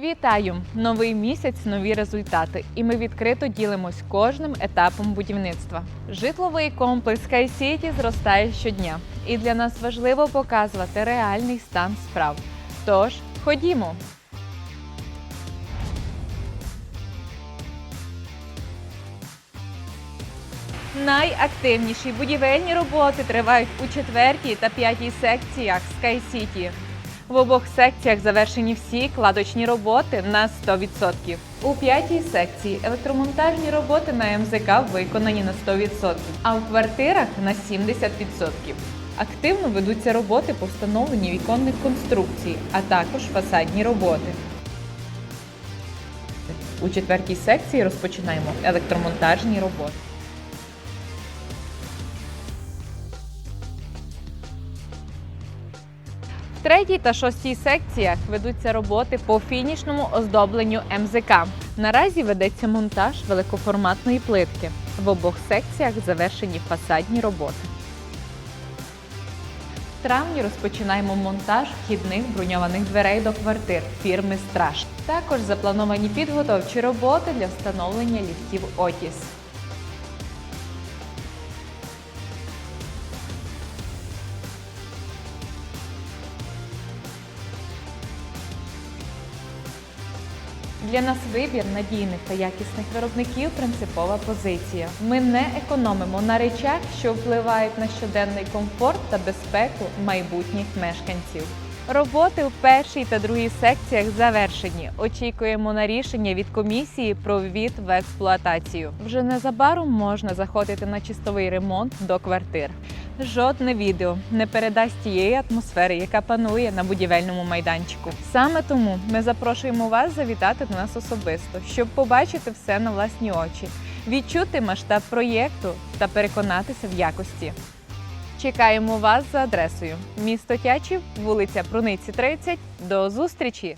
Вітаю! Новий місяць, нові результати. І ми відкрито ділимось кожним етапом будівництва. Житловий комплекс Скай-Сіті зростає щодня, і для нас важливо показувати реальний стан справ. Тож, ходімо! Найактивніші будівельні роботи тривають у четвертій та п'ятій секціях Sky City. В обох секціях завершені всі кладочні роботи на 100%. У п'ятій секції електромонтажні роботи на МЗК виконані на 100%, а у квартирах на 70%. Активно ведуться роботи по встановленню віконних конструкцій, а також фасадні роботи. У четвертій секції розпочинаємо електромонтажні роботи. В третій та шостій секціях ведуться роботи по фінішному оздобленню МЗК. Наразі ведеться монтаж великоформатної плитки. В обох секціях завершені фасадні роботи. В травні розпочинаємо монтаж вхідних броньованих дверей до квартир фірми Страж. Також заплановані підготовчі роботи для встановлення ліфтів Отіс. Для нас вибір надійних та якісних виробників принципова позиція. Ми не економимо на речах, що впливають на щоденний комфорт та безпеку майбутніх мешканців. Роботи у першій та другій секціях завершені. Очікуємо на рішення від комісії про ввід в експлуатацію. Вже незабаром можна заходити на чистовий ремонт до квартир. Жодне відео не передасть тієї атмосфери, яка панує на будівельному майданчику. Саме тому ми запрошуємо вас завітати до нас особисто, щоб побачити все на власні очі, відчути масштаб проєкту та переконатися в якості. Чекаємо вас за адресою місто Тячів, вулиця Пруниці 30. До зустрічі!